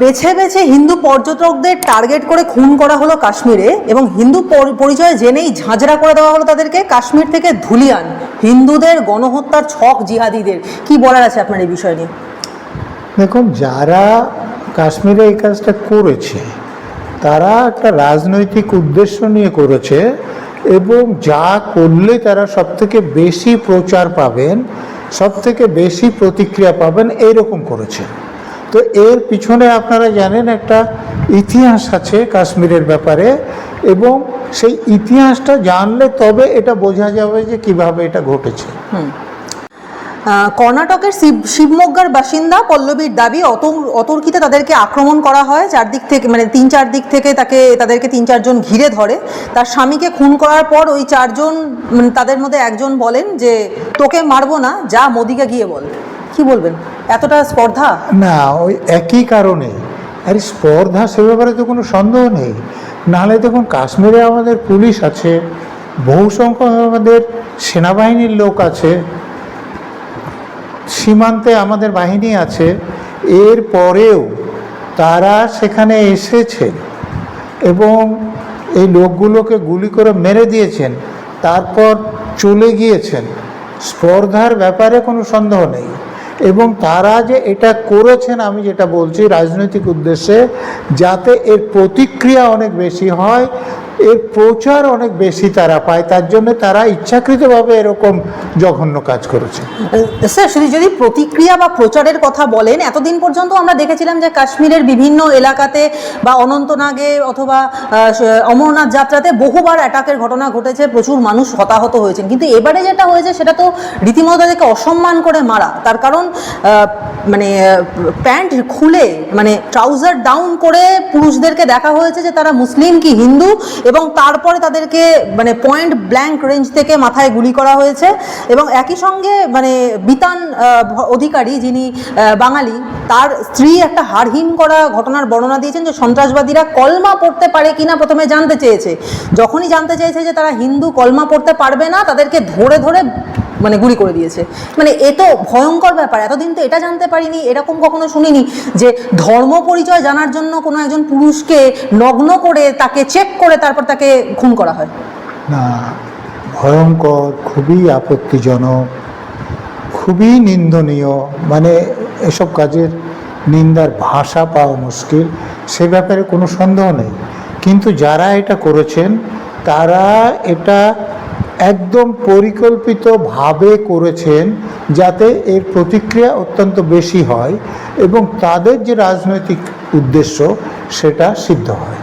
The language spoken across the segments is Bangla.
বেছে বেছে হিন্দু পর্যটকদের টার্গেট করে খুন করা হলো কাশ্মীরে এবং হিন্দু পরিচয় জেনেই ঝাঁঝরা করে দেওয়া হলো তাদেরকে কাশ্মীর থেকে ধুলিয়ান। হিন্দুদের গণহত্যার ছক জিহাদিদের। কি বলার আছে আপনার এই বিষয় নিয়ে? দেখুন, যারা কাশ্মীরে এই কাজটা করেছে, তারা একটা রাজনৈতিক উদ্দেশ্য নিয়ে করেছে এবং যা করলে তারা সব থেকে বেশি প্রচার পাবেন সব থেকে বেশি প্রতিক্রিয়া পাবেন, এইরকম করেছে। তো এর পিছনে আপনারা জানেন একটা ইতিহাস আছে কাশ্মীরের ব্যাপারে, এবং সেই ইতিহাসটা জানলে তবে এটা বোঝা যাবে যে কীভাবে এটা ঘটেছে। কর্ণাটকের শিব, শিবমোগ্গার বাসিন্দা পল্লবীর দাবি অত, অতর্কিতে তাদেরকে আক্রমণ করা হয়, চারদিক থেকে মানে তিন চার দিক থেকে তাকে, তাদেরকে তিন চারজন ঘিরে ধরে। তার স্বামীকে খুন করার পর ওই চারজন মানে তাদের মধ্যে একজন বলেন যে, তোকে মারবো না, যা মোদিকে গিয়ে বল। কি বলবেন? এতটা স্পর্ধা? না, ওই একই কারণে। আরে, স্পর্ধা সে ব্যাপারে তো কোনো সন্দেহ নেই। নাহলে দেখুন, কাশ্মীরে আমাদের পুলিশ আছে, বহু সংখ্যক আমাদের সেনাবাহিনীর লোক আছে, সীমান্তে আমাদের বাহিনী আছে। এর পরেও তারা সেখানে এসেছেন এবং এই লোকগুলোকে গুলি করে মেরে দিয়েছেন, তারপর চলে গিয়েছেন। স্পর্ধার ব্যাপারে কোনো সন্দেহ নেই। এবং তারা যে এটা করেছেন, আমি যেটা বলছি রাজনৈতিক উদ্দেশ্যে, যাতে এর প্রতিক্রিয়া অনেক বেশি হয় এর প্রচার অনেক বেশি তারা পায়, তার জন্য তারা ইচ্ছাকৃতভাবে এরকম জঘন্য কাজ করেছে। স্যার, শুধু যদি প্রতিক্রিয়া বা প্রচারের কথা বলেন, এতদিন পর্যন্ত আমরা দেখেছিলাম যে কাশ্মীরের বিভিন্ন এলাকাতে বা অনন্তনাগে অথবা অমরনাথ যাত্রাতে বহুবার অ্যাটাকের ঘটনা ঘটেছে, প্রচুর মানুষ হতাহত হয়েছেন। কিন্তু এবারে যেটা হয়েছে, সেটা তো রীতিমতো তাদেরকে অসম্মান করে মারা। তার কারণ মানে প্যান্ট খুলে মানে ট্রাউজার ডাউন করে পুরুষদেরকে দেখা হয়েছে যে তারা মুসলিম কি হিন্দু এবং তারপরে তাদেরকে মানে পয়েন্ট ব্ল্যাঙ্ক রেঞ্জ থেকে মাথায় গুলি করা হয়েছে এবং একই সঙ্গে মানে বিতান অধিকারী যিনি বাঙালি, তার স্ত্রী একটা হারহীন করা ঘটনার বর্ণনা দিয়েছেন যে সন্ত্রাসবাদীরা কলমা পড়তে পারে কিনা প্রথমে জানতে চেয়েছে। যখনই জানতে চেয়েছে যে তারা হিন্দু, কলমা পড়তে পারবে না, তাদেরকে ধরে ধরে মানে গুলি করে দিয়েছে। মানে এ তো ভয়ঙ্কর ব্যাপার, এতদিন তো এটা জানতে পারিনি, এরকম কখনো শুনিনি যে ধর্ম পরিচয় জানার জন্য কোনো একজন পুরুষকে নগ্ন করে তাকে চেক করে তারপর তাকে খুন করা হয়। না, ভয়ঙ্কর, খুবই আপত্তিজনক, খুবই নিন্দনীয় মানে এসব কাজের নিন্দার ভাষা পাওয়া মুশকিল, সে ব্যাপারে কোনো সন্দেহ নেই। কিন্তু যারা এটা করেছেন, তারা এটা একদম পরিকল্পিতভাবে করেছেন যাতে এর প্রতিক্রিয়া অত্যন্ত বেশি হয় এবং তাদের যে রাজনৈতিক উদ্দেশ্য সেটা সিদ্ধ হয়।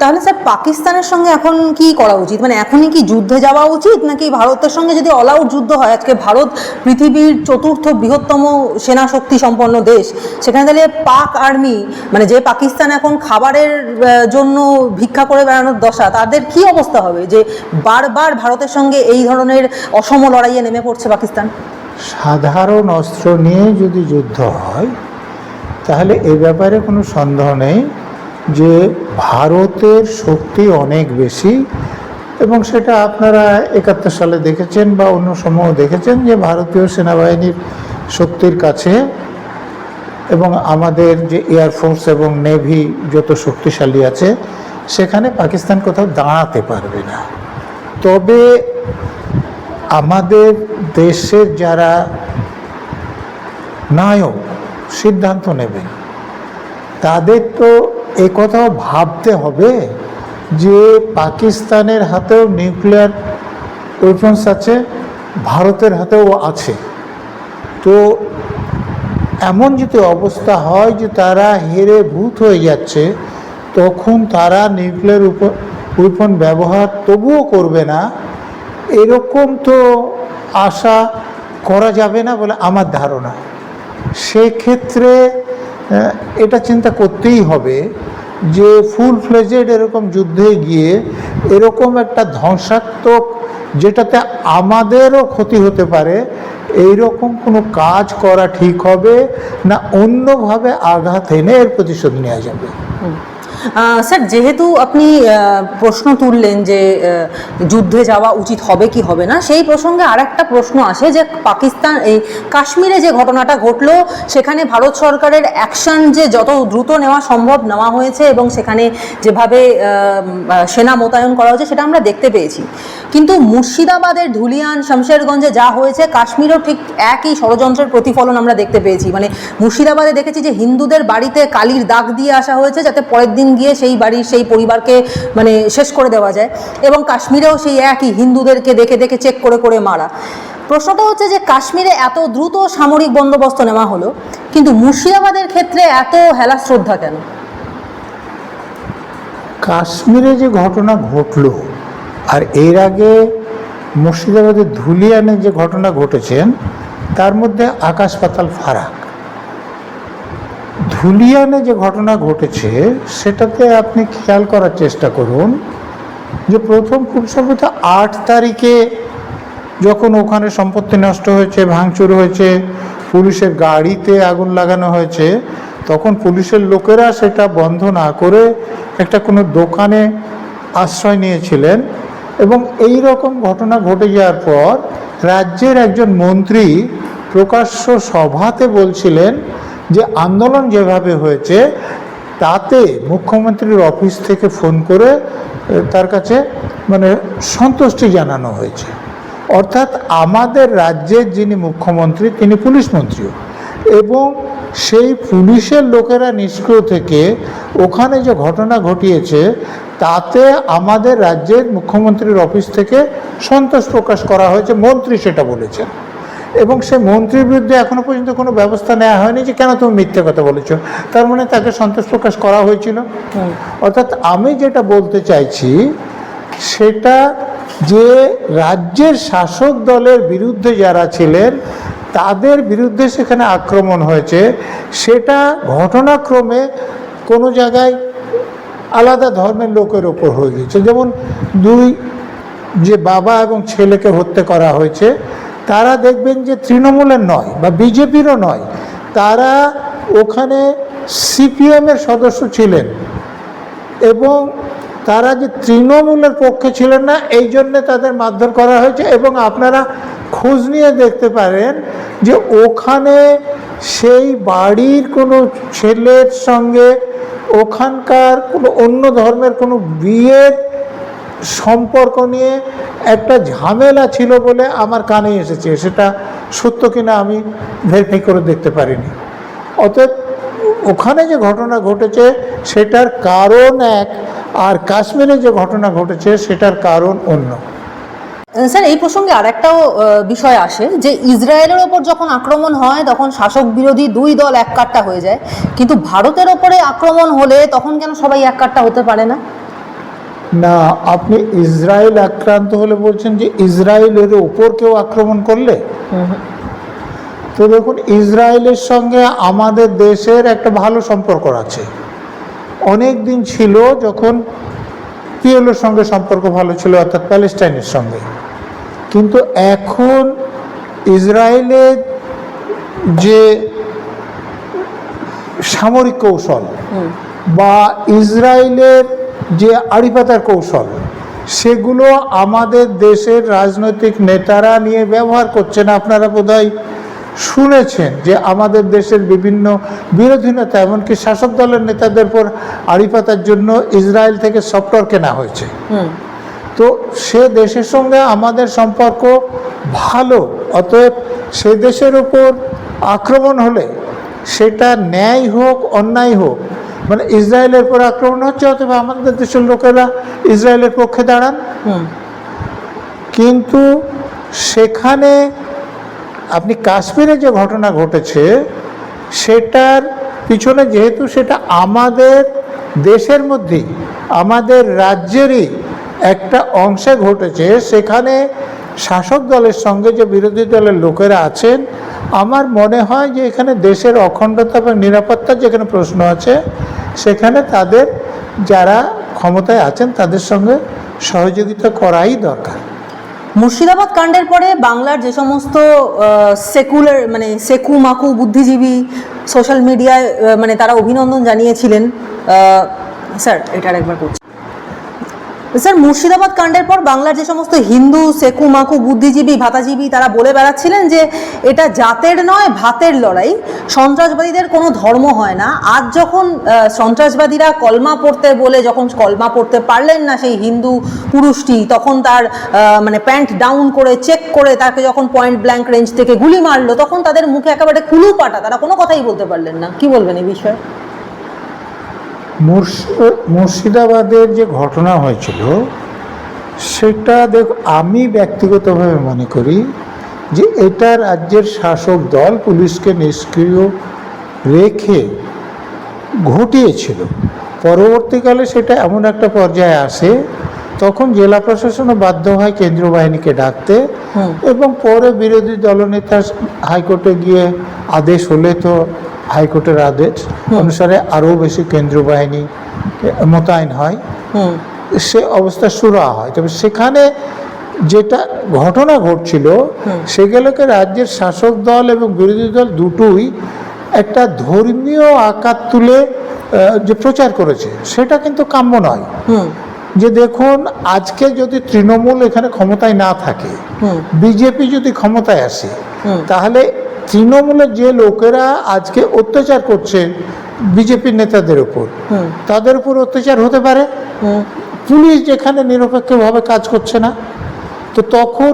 তাহলে স্যার পাকিস্তানের সঙ্গে এখন কি করা উচিত? মানে এখনই কি যুদ্ধে যাওয়া উচিত? নাকি ভারতের সঙ্গে যদি অল আউট যুদ্ধ হয়, আজকে ভারত পৃথিবীর চতুর্থ বৃহত্তম সেনা শক্তি সম্পন্ন দেশ, সেখানে তাহলে পাক আর্মি মানে যে পাকিস্তান এখন খাবারের জন্য ভিক্ষা করে বেড়ানোর দশা, তাদের কি অবস্থা হবে? যে বারবার ভারতের সঙ্গে এই ধরনের অসম লড়াইয়ে নেমে পড়ছে পাকিস্তান? সাধারণ অস্ত্র নিয়ে যদি যুদ্ধ হয়, তাহলে এ ব্যাপারে কোনো সন্দেহ নেই। যে ভারতের শক্তি অনেক বেশি এবং সেটা আপনারা একাত্তর সালে দেখেছেন বা অন্য সময় দেখেছেন যে ভারতীয় সেনাবাহিনীর শক্তির কাছে এবং আমাদের যে এয়ারফোর্স এবং নেভি যত শক্তিশালী আছে, সেখানে পাকিস্তান কোথাও দাঁড়াতে পারবে না। তবে আমাদের দেশের যারা নায়ক সিদ্ধান্ত নেবেন তাদের তো এ কথাও ভাবতে হবে যে পাকিস্তানের হাতেও নিউক্লিয়ার ওয়েপন্স আছে, ভারতের হাতেও আছে। তো এমন যদি অবস্থা হয় যে তারা হেরে ভূত হয়ে যাচ্ছে, তখন তারা নিউক্লিয়ার উইপন ব্যবহার তবুও করবে না। এরকম তো আশা করা যাবে না বলে আমার ধারণা। সেক্ষেত্রে এটা চিন্তা করতেই হবে যে ফুল ফ্লেজেড এরকম যুদ্ধে গিয়ে এরকম একটা ধ্বংসাত্মক যেটাতে আমাদেরও ক্ষতি হতে পারে এই রকম কোনো কাজ করা ঠিক হবে না অন্যভাবে আঘাত এনে এর প্রতিশোধ নেওয়া যাবে। স্যার, যেহেতু আপনি প্রশ্ন তুললেন যে যুদ্ধে যাওয়া উচিত হবে কি হবে না, সেই প্রসঙ্গে আরেকটা প্রশ্ন আসে যে, পাকিস্তান, এই কাশ্মীরে যে ঘটনাটা ঘটলো, সেখানে ভারত সরকারের অ্যাকশন যে যত দ্রুত নেওয়া সম্ভব নেওয়া হয়েছে এবং সেখানে যেভাবে সেনা মোতায়েন করা হয়েছে, সেটা আমরা দেখতে পেয়েছি। কিন্তু মুর্শিদাবাদের ধুলিয়ান শামশেরগঞ্জে যা হয়েছে, কাশ্মীরও ঠিক একই ষড়যন্ত্রের প্রতিফলন আমরা দেখতে পেয়েছি। মানে মুর্শিদাবাদে দেখেছি যে, হিন্দুদের বাড়িতে কালির দাগ দিয়ে আসা হয়েছে, যাতে পরের দিন গিয়ে সেই বাড়ির সেই পরিবারকে মানে শেষ করে দেওয়া যায় এবং কাশ্মীরেও সেই একই হিন্দুদেরকে দেখে দেখে চেক করে করে মারা। প্রশ্নটা হচ্ছে যে কাশ্মীরে এত দ্রুত সামরিক বন্দোবস্ত নেওয়া হলো, কিন্তু মুর্শিদাবাদের ক্ষেত্রে এত হেলা শ্রদ্ধা কেন? কাশ্মীরে যে ঘটনা ঘটলো, আর এর আগে মুর্শিদাবাদের ধুলিয়ানে যে ঘটনা ঘটেছেন, তার মধ্যে আকাশ পাতাল ফারাক। ধুলিয়ানে যে ঘটনা ঘটেছে, সেটাতে আপনি খেয়াল করার চেষ্টা করুন যে প্রথম খুব সম্ভবত আট তারিখে যখন ওখানে সম্পত্তি নষ্ট হয়েছে, ভাঙচুর হয়েছে, পুলিশের গাড়িতে আগুন লাগানো হয়েছে, তখন পুলিশের লোকেরা সেটা বন্ধ না করে একটা কোনো দোকানে আশ্রয় নিয়েছিলেন এবং এই রকম ঘটনা ঘটে যাওয়ার পর রাজ্যের একজন মন্ত্রী প্রকাশ্য সভাতে বলছিলেন যে আন্দোলন যেভাবে হয়েছে, তাতে মুখ্যমন্ত্রীর অফিস থেকে ফোন করে তার কাছে মানে সন্তুষ্টি জানানো হয়েছে। অর্থাৎ আমাদের রাজ্যের যিনি মুখ্যমন্ত্রী, তিনি পুলিশ মন্ত্রীও। এবং সেই পুলিশের লোকেরা নিষ্ক্রিয় থেকে ওখানে যে ঘটনা ঘটিয়েছে, তাতে আমাদের রাজ্যের মুখ্যমন্ত্রীর অফিস থেকে সন্তোষ প্রকাশ করা হয়েছে, মন্ত্রী সেটা বলেছেন। এবং সে মন্ত্রীর বিরুদ্ধে এখনও পর্যন্ত কোনো ব্যবস্থা নেওয়া হয়নি যে কেন তুমি মিথ্যে কথা বলেছ। তার মানে তাকে সন্তোষ প্রকাশ করা হয়েছিল। অর্থাৎ আমি যেটা বলতে চাইছি সেটা যে রাজ্যের শাসক দলের বিরুদ্ধে যারা ছিলেন তাদের বিরুদ্ধে সেখানে আক্রমণ হয়েছে। সেটা ঘটনাক্রমে কোনো জায়গায় আলাদা ধর্মের লোকের ওপর হয়ে গেছে যেমন দুই যে বাবা এবং ছেলেকে হত্যা করা হয়েছে তারা দেখবেন যে তৃণমূলের নয় বা বিজেপিরও নয়, তারা ওখানে সিপিএমের সদস্য ছিলেন এবং তারা যে তৃণমূলের পক্ষে ছিলেন না, এই জন্যে তাদের মারধর করা হয়েছে এবং আপনারা খোঁজ নিয়ে দেখতে পারেন যে ওখানে সেই বাড়ির কোনো ছেলের সঙ্গে ওখানকার কোনো অন্য ধর্মের কোনো বিয়ের সম্পর্ক নিয়ে একটা ঝামেলা ছিল বলে আমার কানে এসেছে। সেটা সত্য কিনা আমি ভেরিফাই করে দেখতে পারিনি। অতএব ওখানে যে ঘটনা ঘটেছে সেটার কারণ এক আর কাশ্মীরে যে ঘটনা ঘটেছে সেটার কারণ অন্য। স্যার, এই প্রসঙ্গে আর একটাও বিষয় আসে যে ইসরায়েলের ওপর যখন আক্রমণ হয় তখন শাসক বিরোধী দুই দল এক কাট্টা হয়ে যায়। কিন্তু ভারতের ওপরে আক্রমণ হলে তখন কেন সবাই এক কাট্টা হতে পারে না? না আপনি ইসরায়েল আক্রান্ত হলে বলছেন যে ইসরায়েলের ওপর কেউ আক্রমণ করলে? তো দেখুন ইসরায়েলের সঙ্গে আমাদের দেশের একটা ভালো সম্পর্ক আছে। অনেক দিন ছিল যখন পিএলওর সঙ্গে সম্পর্ক ভালো ছিল অর্থাৎ প্যালেস্টাইনের সঙ্গে। কিন্তু এখন ইসরায়েলের যে সামরিক কৌশল বা ইসরায়েলের যে আড়িপাতার কৌশল সেগুলো আমাদের দেশের রাজনৈতিক নেতারা নিয়ে ব্যবহার করছেন। আপনারা বোধহয় শুনেছেন যে আমাদের দেশের বিভিন্ন বিরোধী নেতা এমনকি শাসক দলের নেতাদের পর আড়িপাতার জন্য ইসরায়েল থেকে সফটওয়্যার কেনা হয়েছে। হুম। তো সে দেশের সঙ্গে আমাদের সম্পর্ক ভালো অতএব সে দেশের উপর আক্রমণ হলে সেটা ন্যায় হোক অন্যায় হোক মানে ইসরায়েলের উপর আক্রমণ হচ্ছে অথবা আমাদের দেশের লোকেরা ইসরায়েলের পক্ষে দাঁড়ান। কিন্তু সেখানে আপনি কাশ্মীরে যে ঘটনা ঘটেছে সেটার পিছনে যেহেতু সেটা আমাদের দেশের মধ্যেই আমাদের রাজ্যেরই একটা অংশে ঘটেছে সেখানে শাসক দলের সঙ্গে যে বিরোধী দলের লোকেরা আছেন আমার মনে হয় যে এখানে দেশের অখণ্ডতা এবং নিরাপত্তার যেখানে প্রশ্ন আছে, সেখানে তাদের যারা ক্ষমতায় আছেন তাদের সঙ্গে সহযোগিতা করাই দরকার। মুর্শিদাবাদ কাণ্ডের পরে বাংলার যে সমস্ত সেকুলার মানে সেকু মাকু বুদ্ধিজীবী সোশ্যাল মিডিয়ায় মানে তারা অভিনন্দন জানিয়েছিলেন। স্যার এটার একবার করছি। স্যার, মুর্শিদাবাদ কাণ্ডের পর বাংলার যে সমস্ত হিন্দু, সেকু, মাকু, বুদ্ধিজীবী, ভাতাজীবী তারা বলে বেড়াচ্ছিলেন যে এটা জাতের নয়, ভাতের লড়াই। সন্ত্রাসবাদীদের কোনো ধর্ম হয় না। আজ যখন সন্ত্রাসবাদীরা কলমা পড়তে বলে যখন কলমা পড়তে পারলেন না সেই হিন্দু পুরুষটি, তখন তার মানে প্যান্ট ডাউন করে, চেক করে তাকে যখন পয়েন্ট ব্ল্যাঙ্ক রেঞ্জ থেকে গুলি মারলো, তখন তাদের মুখে একেবারে কুলু পাটা তারা কোনো কথাই বলতে পারলেন না। কি বলবেন এই বিষয়ে? মুর্শিদাবাদের যে ঘটনা হয়েছিল সেটা দেখ আমি ব্যক্তিগতভাবে মনে করি যে এটা রাজ্যের শাসক দল পুলিশকে নিষ্ক্রিয় রেখে ঘটিয়েছিল। পরবর্তীকালে সেটা এমন একটা পর্যায়ে আসে তখন জেলা প্রশাসনও বাধ্য হয় কেন্দ্রীয় বাহিনীকে ডাকতে এবং পরে বিরোধী দলনেতা হাইকোর্টে গিয়ে আদেশ হলে তো হাইকোর্টের আদেশ অনুসারে আরও বেশি কেন্দ্রীয় বাহিনী মোতায়েন হয়। সে অবস্থা শুরু হয়। তবে সেখানে যেটা ঘটনা ঘটছিল সেগুলোকে রাজ্যের শাসক দল এবং বিরোধী দল দুটোই একটা ধর্মীয় আকার তুলে যে প্রচার করেছে সেটা কিন্তু কাম্য নয়। যে দেখুন আজকে যদি তৃণমূল এখানে ক্ষমতায় না থাকে বিজেপি যদি ক্ষমতায় আসে তাহলে তৃণমূলের যে লোকেরা আজকে অত্যাচার করছে বিজেপির নেতাদের উপর তাদের উপর অত্যাচার হতে পারে? পুলিশ যেখানে নিরপেক্ষভাবে কাজ করছে না তো তখন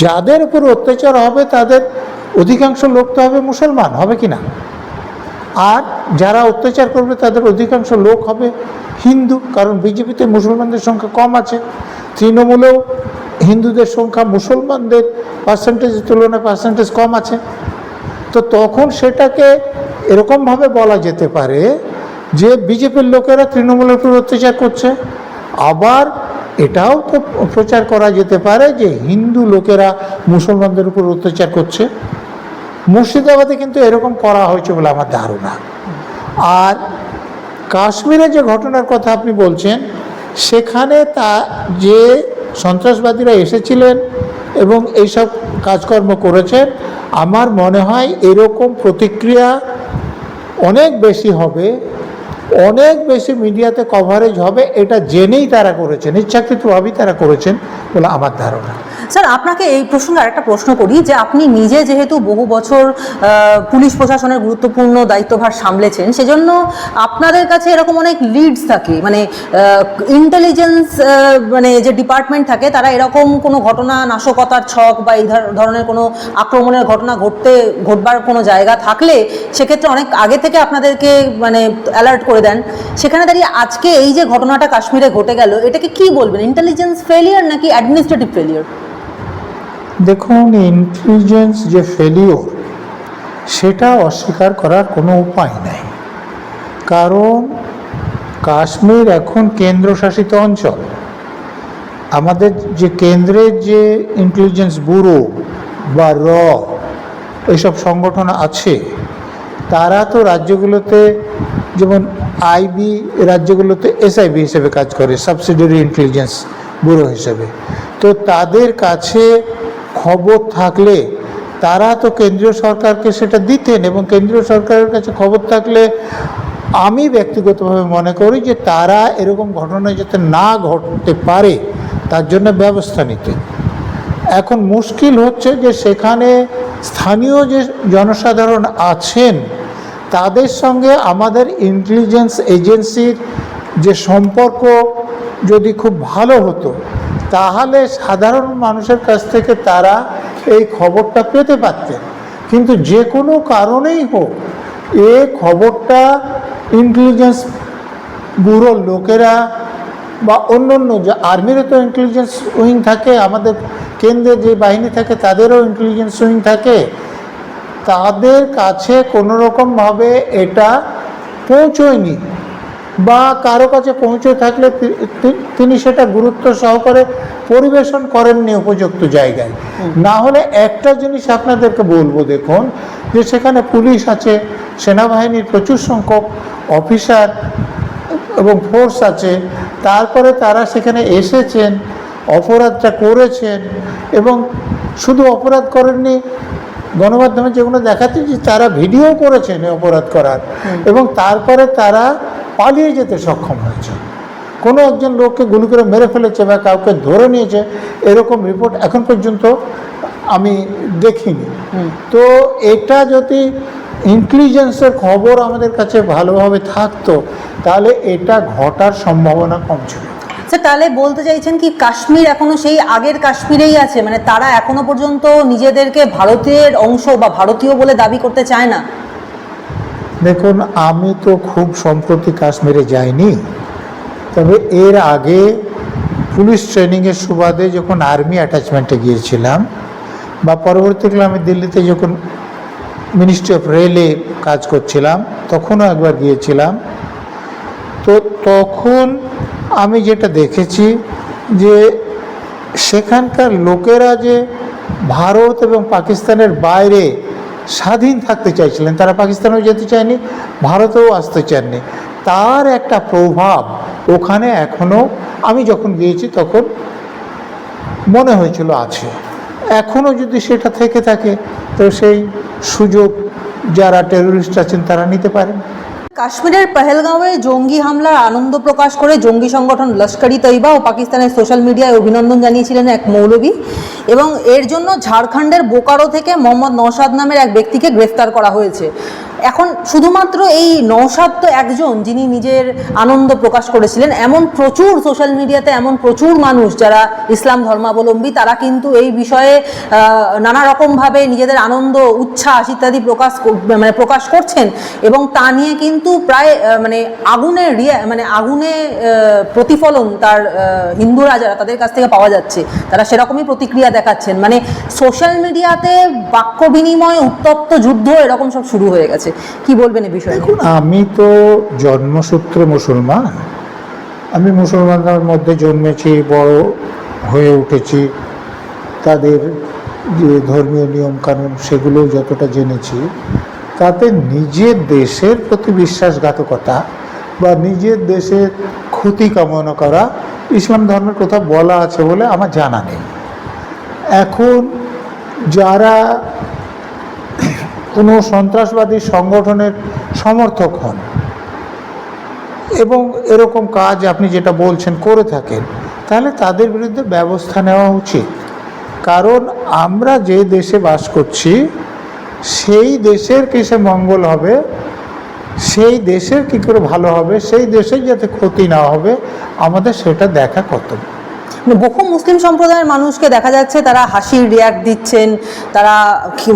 যাদের উপর অত্যাচার হবে তাদের অধিকাংশ লোক তো হবে মুসলমান হবে কি না? আর যারা অত্যাচার করবে তাদের অধিকাংশ লোক হবে হিন্দু কারণ বিজেপিতে মুসলমানদের সংখ্যা কম আছে। তৃণমূলেও হিন্দুদের সংখ্যা মুসলমানদের পার্সেন্টেজের তুলনায় পার্সেন্টেজ কম আছে। তো তখন সেটাকে এরকমভাবে বলা যেতে পারে যে বিজেপির লোকেরা তৃণমূলের উপর অত্যাচার করছে। আবার এটাও তো প্রচার করা যেতে পারে যে হিন্দু লোকেরা মুসলমানদের উপর অত্যাচার করছে। মুর্শিদাবাদে কিন্তু এরকম করা হয়েছে বলে আমার ধারণা। আর কাশ্মীরে যে ঘটনার কথা আপনি বলছেন, সেখানে তা যে সন্ত্রাসবাদীরা এসেছিলেন এবং এইসব কাজকর্ম করেছেন। আমার মনে হয় এরকম প্রতিক্রিয়া অনেক বেশি হবে অনেক বেশি মিডিয়াতে কভারেজ হবে, এটা জেনেই তারা করেছেন, ইচ্ছাকৃতভাবেই তারা করেছেন বলে আমার ধারণা। স্যার, আপনাকে এই প্রসঙ্গে আরেকটা প্রশ্ন করি যে আপনি নিজে যেহেতু বহু বছর পুলিশ প্রশাসনের গুরুত্বপূর্ণ দায়িত্বভার সামলেছেন, সেজন্য আপনাদের কাছে এরকম অনেক লিডস থাকে মানে ইন্টেলিজেন্স মানে যে ডিপার্টমেন্ট থাকে, তারা এরকম কোনো ঘটনা, নাশকতার ছক বা এই ধরনের কোনো আক্রমণের ঘটনা ঘটতে, ঘটবার কোনো জায়গা থাকলে, সেক্ষেত্রে অনেক আগে থেকে আপনাদেরকে মানে অ্যালার্ট করে দেন। সেখানে দাঁড়িয়ে আজকে এই যে ঘটনাটা কাশ্মীরে ঘটে গেল, এটাকে কি বলবেন? ইন্টেলিজেন্স ফেলিয়ার নাকি অ্যাডমিনিস্ট্রেটিভ ফেলিয়ার দেখুন ইন্টেলিজেন্স যে ফেলিওর সেটা অস্বীকার করার কোনো উপায় নাই। কারণ কাশ্মীর এখন কেন্দ্রশাসিত অঞ্চল। আমাদের যে কেন্দ্রের যে ইন্টেলিজেন্স ব্যুরো বা র এইসব সংগঠন আছে, তারা তো রাজ্যগুলোতে যেমন আইবি রাজ্যগুলোতে এসআইবি হিসেবে কাজ করে সাবসিডিয়ারি ইন্টেলিজেন্স ব্যুরো হিসেবে। তো তাদের কাছে খবর থাকলে তারা তো কেন্দ্রীয় সরকারকে সেটা দিতেন এবং কেন্দ্রীয় সরকারের কাছে খবর থাকলে আমি ব্যক্তিগতভাবে মনে করি যে তারা এরকম ঘটনা যাতে না ঘটতে পারে, তার জন্য ব্যবস্থা নিতে এখন মুশকিল হচ্ছে যে সেখানে স্থানীয় যে জনসাধারণ আছেন তাদের সঙ্গে আমাদের ইন্টেলিজেন্স এজেন্সির যে সম্পর্ক যদি খুব ভালো হতো, তাহলে সাধারণ মানুষের কাছ থেকে তারা এই খবরটা পেতে পারতেন। কিন্তু যে কোনো কারণেই হোক, এ খবরটা ইন্টেলিজেন্স ব্যুরোর লোকেরা বা অন্য অন্য যে আর্মিরও তো ইন্টেলিজেন্স উইং থাকে, আমাদের কেন্দ্রে যে বাহিনী থাকে, তাদেরও ইন্টেলিজেন্স উইং থাকে। তাদের কাছে কোনো রকমভাবে এটা পৌঁছয়নি বা কারও কাছে পৌঁছে থাকলে তিনি সেটা গুরুত্ব সহকারে পরিবেশন করেননি উপযুক্ত জায়গায়। না হলে একটা জিনিস আপনাদেরকে বলব দেখুন যে সেখানে পুলিশ আছে সেনাবাহিনীর প্রচুর সংখ্যক অফিসার এবং ফোর্স আছে তারপরে তারা সেখানে এসেছেন অপরাধটা করেছেন এবং শুধু অপরাধ করেননি গণমাধ্যমে যেগুলো দেখাচ্ছে যে তারা ভিডিও করেছেন অপরাধ করার এবং তারপরে তারা পালিয়ে যেতে সক্ষম হয়েছে। কোনো একজন লোককে গুলি করে মেরে ফেলেছে বা কাউকে ধরে নিয়েছে এরকম রিপোর্ট এখন পর্যন্ত আমি দেখিনি। তো এটা যদি ইন্টেলিজেন্সের খবর আমাদের কাছে ভালোভাবে থাকতো তাহলে এটা ঘটার সম্ভাবনা কম ছিল। স্যার তাহলে বলতে চাইছেন কি কাশ্মীর এখনও সেই আগের কাশ্মীরেই আছে? মানে তারা এখনও পর্যন্ত নিজেদেরকে ভারতের অংশ বা ভারতীয় বলে দাবি করতে চায় না? দেখুন, আমি তো খুব সম্প্রতি কাশ্মীরে যাইনি। তবে এর আগে পুলিশ ট্রেনিংয়ের সুবাদে যখন আর্মি অ্যাটাচমেন্টে গিয়েছিলাম বা পরবর্তীকালে আমি দিল্লিতে যখন মিনিস্ট্রি অফ রেলে কাজ করছিলাম, তখনও একবার গিয়েছিলাম। তো তখন আমি যেটা দেখেছি যে সেখানকার লোকেরা যে ভারত এবং পাকিস্তানের বাইরে স্বাধীন থাকতে চাইছিলেন, তারা পাকিস্তানেও যেতে চায়নি, ভারতেও আসতে চাননি, তার একটা প্রভাব ওখানে এখনও আমি যখন গিয়েছি তখন মনে হয়েছিল আছে। এখনও যদি সেটা থেকে থাকে, তো সেই সুযোগ যারা টেরোরিস্ট আছেন তারা নিতে পারেন। কাশ্মীরের পহেলগাঁওয়ে জঙ্গি হামলার আনন্দ প্রকাশ করে জঙ্গি সংগঠন লস্করি তৈবা ও পাকিস্তানের সোশ্যাল মিডিয়ায় অভিনন্দন জানিয়েছিলেন এক মৌলবী। এবং এর জন্য ঝাড়খণ্ডের বোকারো থেকে মোহাম্মদ নওশাদ নামের এক ব্যক্তিকে গ্রেফতার করা হয়েছে। এখন শুধুমাত্র এই নওশাদ তো একজন যিনি নিজের আনন্দ প্রকাশ করেছিলেন। এমন প্রচুর সোশ্যাল মিডিয়াতে এমন প্রচুর মানুষ যারা ইসলাম ধর্মাবলম্বী, তারা কিন্তু এই বিষয়ে নানা রকমভাবে নিজেদের আনন্দ, উচ্ছ্বাস ইত্যাদি প্রকাশ মানে প্রকাশ করছেন এবং তা নিয়ে কিন্তু প্রায় মানে আগুনের রিয়া মানে আগুনে প্রতিফলন তার হিন্দুরা যারা তাদের কাছ থেকে পাওয়া যাচ্ছে। তারা সেরকমই প্রতিক্রিয়া দেখাচ্ছেন। মানে সোশ্যাল মিডিয়াতে বাক্য বিনিময়, উত্তপ্ত যুদ্ধ এরকম সব শুরু হয়ে গেছে। কি বলবেন এই বিষয়ে? আমি তো জন্মসূত্রে মুসলমান। আমি মুসলমানদের মধ্যে জন্মেছি, বড় হয়ে উঠেছি। তাদের যে ধর্মীয় নিয়মকানুন, সেগুলো যতটা জেনেছি, তাতে নিজের দেশের প্রতি বিশ্বাসঘাতকতা বা নিজের দেশের ক্ষতি কামনা করা, ইসলাম ধর্মের কথা বলা আছে বলে আমার জানা নেই। এখন যারা কোনো সন্ত্রাসবাদী সংগঠনের সমর্থক হন এবং এরকম কাজ আপনি যেটা বলছেন করে থাকেন, তাহলে তাদের বিরুদ্ধে ব্যবস্থা নেওয়া উচিত। কারণ আমরা যে দেশে বাস করছি, সেই দেশের কিসে মঙ্গল হবে, সেই দেশের কী করে ভালো হবে, সেই দেশের যাতে ক্ষতি না হবে, আমাদের সেটা দেখা কর্তব্য। বহু মুসলিম সম্প্রদায়ের মানুষকে দেখা যাচ্ছে তারা হাসির রিয়াক্ট দিচ্ছেন, তারা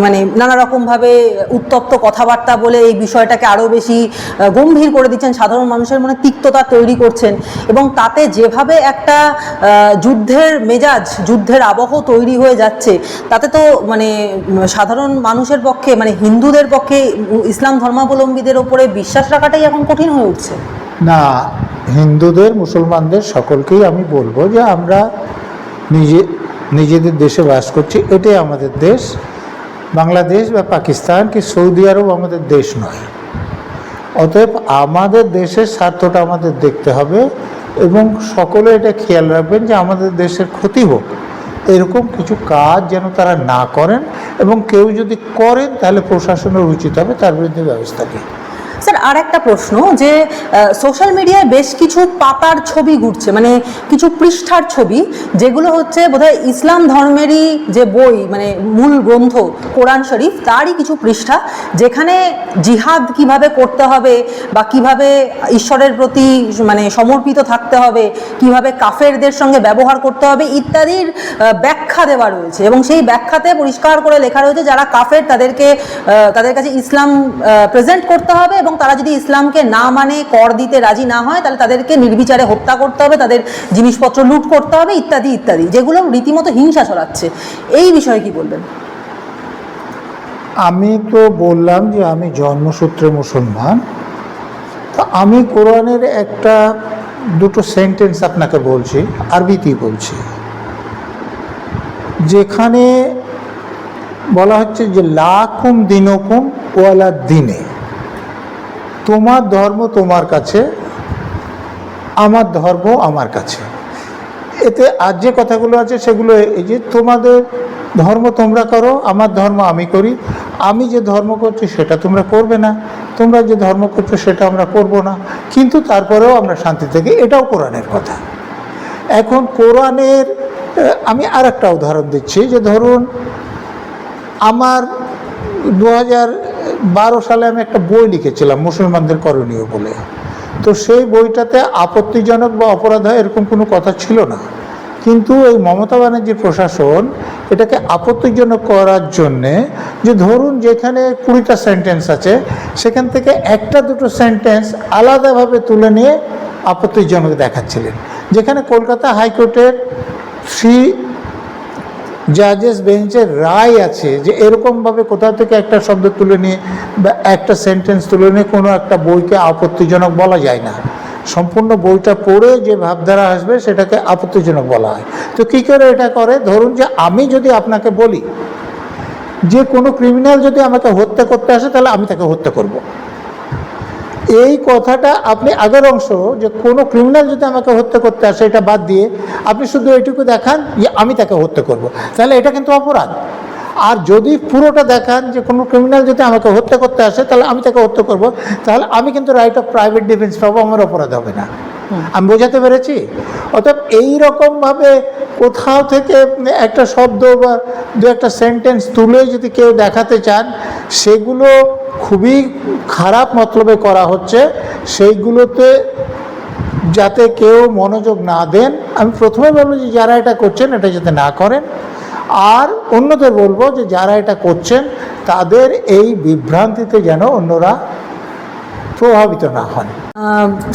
মানে নানা রকমভাবে উত্তপ্ত কথাবার্তা বলে এই বিষয়টাকে আরও বেশি গম্ভীর করে দিচ্ছেন, সাধারণ মানুষের মনে তিক্ততা তৈরি করছেন এবং তাতে যেভাবে একটা যুদ্ধের মেজাজ, যুদ্ধের আবহ তৈরি হয়ে যাচ্ছে, তাতে তো মানে সাধারণ মানুষের পক্ষে মানে হিন্দুদের পক্ষে, ইসলাম ধর্মাবলম্বীদের ওপরে বিশ্বাস রাখাটাই এখন কঠিন হয়ে উঠছে। না, হিন্দুদের, মুসলমানদের সকলকেই আমি বলব যে আমরা নিজে, নিজেদের দেশে বাস করছি, এটাই আমাদের দেশ। বাংলাদেশ বা পাকিস্তান কি সৌদি আরব আমাদের দেশ নয়। অতএব আমাদের দেশের স্বার্থটা আমাদের দেখতে হবে এবং সকলে এটা খেয়াল রাখবেন যে আমাদের দেশের ক্ষতি হোক, এরকম কিছু কাজ যেন তারা না করেন এবং কেউ যদি করেন তাহলে প্রশাসনের উচিত হবে, তার বিরুদ্ধে ব্যবস্থা নিয়ে। স্যার আর একটা প্রশ্ন যে সোশ্যাল মিডিয়ায় বেশ কিছু পাতার ছবি ঘুরছে মানে কিছু পৃষ্ঠার ছবি, যেগুলো হচ্ছে বোধহয় ইসলাম ধর্মেরই যে বই মানে মূল গ্রন্থ, কোরআন শরীফ, তারই কিছু পৃষ্ঠা, যেখানে জিহাদ কীভাবে করতে হবে বা কীভাবে ঈশ্বরের প্রতি মানে সমর্পিত থাকতে হবে, কীভাবে কাফেরদের সঙ্গে ব্যবহার করতে হবে ইত্যাদির ব্যাখ্যা দেওয়া রয়েছে। এবং সেই ব্যাখ্যাতে পরিষ্কার করে লেখা রয়েছে, যারা কাফের তাদেরকে তাদের কাছে ইসলাম প্রেজেন্ট করতে হবে এবং তারা যদি ইসলামকে না মানে কর দিতে রাজি না হয়, তাহলে তাদেরকে নির্বিচারে হত্যা করতে হবে, তাদের জিনিসপত্র লুট করতে হবে, ইত্যাদি ইত্যাদি। যেগুলো রীতিমতো হিংসা ছড়াচ্ছে। এই বিষয়ে কি বলবেন? আমি তো বললাম যে আমি জন্মসূত্রে মুসলমান। আমি কোরআনের একটা, দুটো সেন্টেন্স আপনাকে বলছি আরবিতেই বলছি। যেখানে বলা হচ্ছে যে, লাকুম দিনকুম ওয়ালা দিনে। তোমার ধর্ম তোমার কাছে, আমার ধর্ম আমার কাছে। এতে আর যে কথাগুলো আছে সেগুলো এই যে তোমাদের ধর্ম তোমরা করো, আমার ধর্ম আমি করি, আমি যে ধর্ম করছি সেটা তোমরা করবে না, তোমরা যে ধর্ম করছ সেটা আমরা করব না। কিন্তু তারপরেও আমরা শান্তি থেকে, এটাও কোরআনের কথা। এখন কোরআনের আমি আর একটা উদাহরণ দিচ্ছি, যে ধরুন আমার দু হাজার বারো সালে আমি একটা বই লিখেছিলাম, মুসলমানদের করণীয় বলে। তো সেই বইটাতে আপত্তিজনক বা অপরাধ এরকম কোনো কথা ছিল না। কিন্তু এই মমতা ব্যানার্জির প্রশাসন এটাকে আপত্তিজনক করার জন্যে যে ধরুন যেখানে কুড়িটা সেন্টেন্স আছে, সেখান থেকে একটা দুটো সেন্টেন্স আলাদাভাবে তুলে নিয়ে আপত্তিজনক দেখাচ্ছিলেন। যেখানে কলকাতা হাইকোর্টের শ্রী জাজেস বেঞ্চের রায় আছে যে এরকমভাবে কোথাও থেকে একটা শব্দ তুলে নিয়ে বা একটা সেন্টেন্স তুলে নিয়ে কোনো একটা বইকে আপত্তিজনক বলা যায় না। সম্পূর্ণ বইটা পড়ে যে ভাবধারা আসবে সেটাকে আপত্তিজনক বলা হয়। তো কী করে এটা করে? ধরুন যে আমি যদি আপনাকে বলি, যে কোনো ক্রিমিনাল যদি আমাকে হত্যা করতে আসে, তাহলে আমি তাকে হত্যা করব। এই কথাটা আপনি আগের অংশ যে কোনো ক্রিমিনাল যদি আমাকে হত্যা করতে আসে, এটা বাদ দিয়ে আপনি শুধু এইটুকু দেখান যে আমি তাকে হত্যা করব। তাহলে এটা কিন্তু অপরাধ। আর যদি পুরোটা দেখান যে কোনো ক্রিমিনাল যদি আমাকে হত্যা করতে আসে, তাহলে আমি তাকে হত্যা করব। তাহলে আমি কিন্তু রাইট অফ প্রাইভেট ডিফেন্স পাবো, আমার অপরাধ হবে না। আমি বোঝাতে পেরেছি? অর্থাৎ এইরকমভাবে কোথাও থেকে একটা শব্দ বা দু একটা সেন্টেন্স তুলে যদি কেউ দেখাতে চান, সেগুলো খুবই খারাপ মতলবে করা হচ্ছে। সেইগুলোতে যাতে কেউ মনোযোগ না দেন, আমি প্রথমে বলব যে যারা এটা করছেন, এটা যাতে না করেন। আর অন্যদের বলব যে যারা এটা করছেন, তাদের এই বিভ্রান্তিতে যেন অন্যরা প্রভাবিত না হন।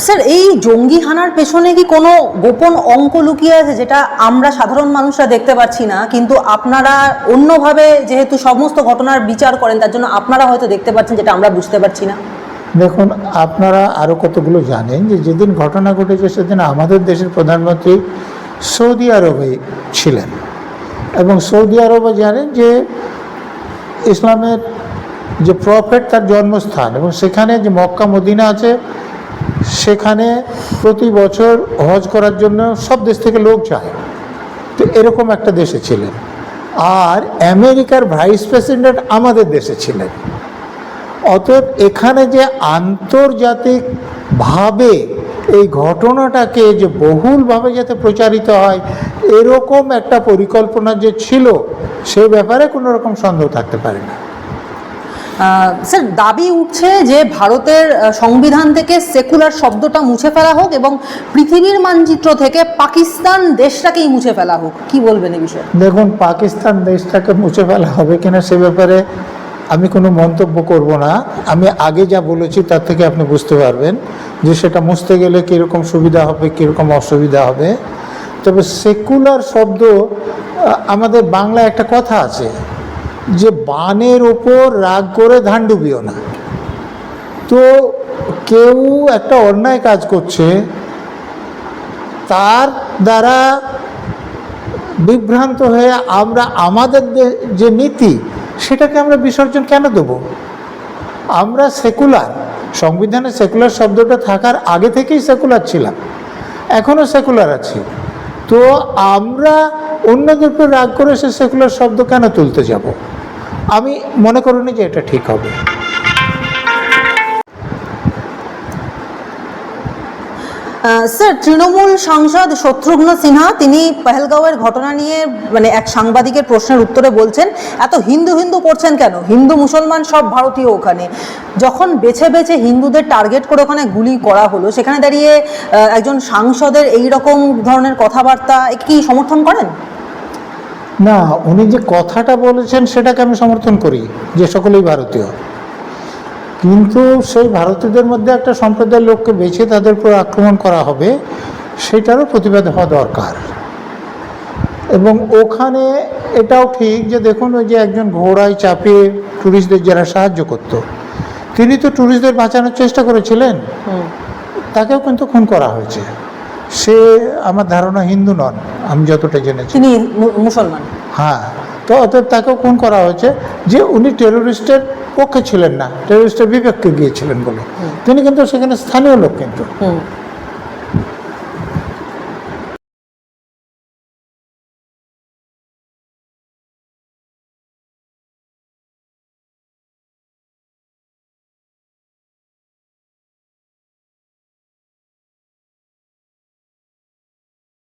স্যার এই জঙ্গি হানার পেছনে কি কোনো গোপন অঙ্ক লুকিয়ে আছে যেটা আমরা সাধারণ মানুষরা দেখতে পাচ্ছি না কিন্তু আপনারা অন্যভাবে যেহেতু সমস্ত ঘটনার বিচার করেন তার জন্য আপনারা হয়তো দেখতে পাচ্ছেন যেটা আমরা বুঝতে পারছি না। দেখুন আপনারা আরও কতগুলো জানেন যে যেদিন ঘটনা ঘটেছে সেদিন আমাদের দেশের প্রধানমন্ত্রী সৌদি আরবে ছিলেন। এবং সৌদি আরবে জানেন যে ইসলামের যে প্রফেট তার জন্মস্থান এবং সেখানে যে মক্কা, মদিনা আছে, সেখানে প্রতি বছর হজ করার জন্য সব দেশ থেকে লোক যায়। তো এরকম একটা দেশে ছিলেন। আর আমেরিকার ভাইস প্রেসিডেন্ট আমাদের দেশে ছিলেন। অতএব এখানে যে আন্তর্জাতিকভাবে এই ঘটনাটাকে যে বহুলভাবে যাতে প্রচারিত হয়, এরকম একটা পরিকল্পনা যে ছিল, সে ব্যাপারে কোনো রকম সন্দেহ থাকতে পারে না। স্যার, দাবি উঠছে যে ভারতের সংবিধান থেকে সেকুলার শব্দটা মুছে ফেলা হোক এবং পৃথিবীর মানচিত্র থেকে পাকিস্তান দেশটাকেই মুছে ফেলা হোক। কি বলবেন এই বিষয়ে? দেখুন, পাকিস্তান দেশটাকে মুছে ফেলা হবে কিনা সে ব্যাপারে আমি কোনো মন্তব্য করব না। আমি আগে যা বলেছি তার থেকে আপনি বুঝতে পারবেন যে সেটা মুছতে গেলে কীরকম সুবিধা হবে, কীরকম অসুবিধা হবে। তবে সেকুলার শব্দ আমাদের বাংলায় একটা কথা আছে। যে বানের ওপর রাগ করে ধান ডুবিও না। তো কেউ একটা অন্যায় কাজ করছে, তার দ্বারা বিভ্রান্ত হয়ে আমরা আমাদের যে নীতি, সেটাকে আমরা বিসর্জন কেন দেব? আমরা সেকুলার, সংবিধানে সেকুলার শব্দটা থাকার আগে থেকেই সেকুলার ছিলাম এখনও সেকুলার আছি। তো আমরা অন্যদের উপর রাগ করে সে সেকুলার শব্দ কেন তুলতে যাব? আমি মনে করিনি যে এটা ঠিক হবে। স্যার, তৃণমূল সাংসদ শত্রুঘ্ন সিনহা, তিনি পেহেলগাঁওয়ের ঘটনা নিয়ে মানে এক সাংবাদিকের প্রশ্নের উত্তরে বলছেন, এত হিন্দু হিন্দু করছেন কেন? হিন্দু মুসলমান সব ভারতীয় ওখানে। যখন বেছে বেছে হিন্দুদের টার্গেট করে ওখানে গুলি করা হলো, সেখানে দাঁড়িয়ে একজন সাংসদের এই রকম ধরনের কথাবার্তা কি সমর্থন করেন? না উনি যে কথাটা বলেছেন সেটাকে আমি সমর্থন করি যে সকলেই ভারতীয়। কিন্তু সেই ভারতীয়দের মধ্যে একটা সম্প্রদায়ের লোককে বেছে তাদের উপর আক্রমণ করা হবে সেটারও প্রতিবাদ হওয়া দরকার। এবং ওখানে এটাও ঠিক যে দেখুন ওই যে একজন ঘোড়ায় চাপিয়ে ট্যুরিস্টদের যারা সাহায্য করত তিনি তো ট্যুরিস্টদের বাঁচানোর চেষ্টা করেছিলেন। তাকেও কিন্তু খুন করা হয়েছে। সে আমার ধারণা হিন্দু নন আমি যতটা জেনেছি। তিনি মুসলমান। হ্যাঁ তো অতএব তাকে খুন করা হয়েছে যে উনি টেরোরিস্টের পক্ষে ছিলেন না টেরোরিস্টের বিপক্ষে গিয়েছিলেন বলে। তিনি কিন্তু সেখানে স্থানীয় লোক কিন্তু।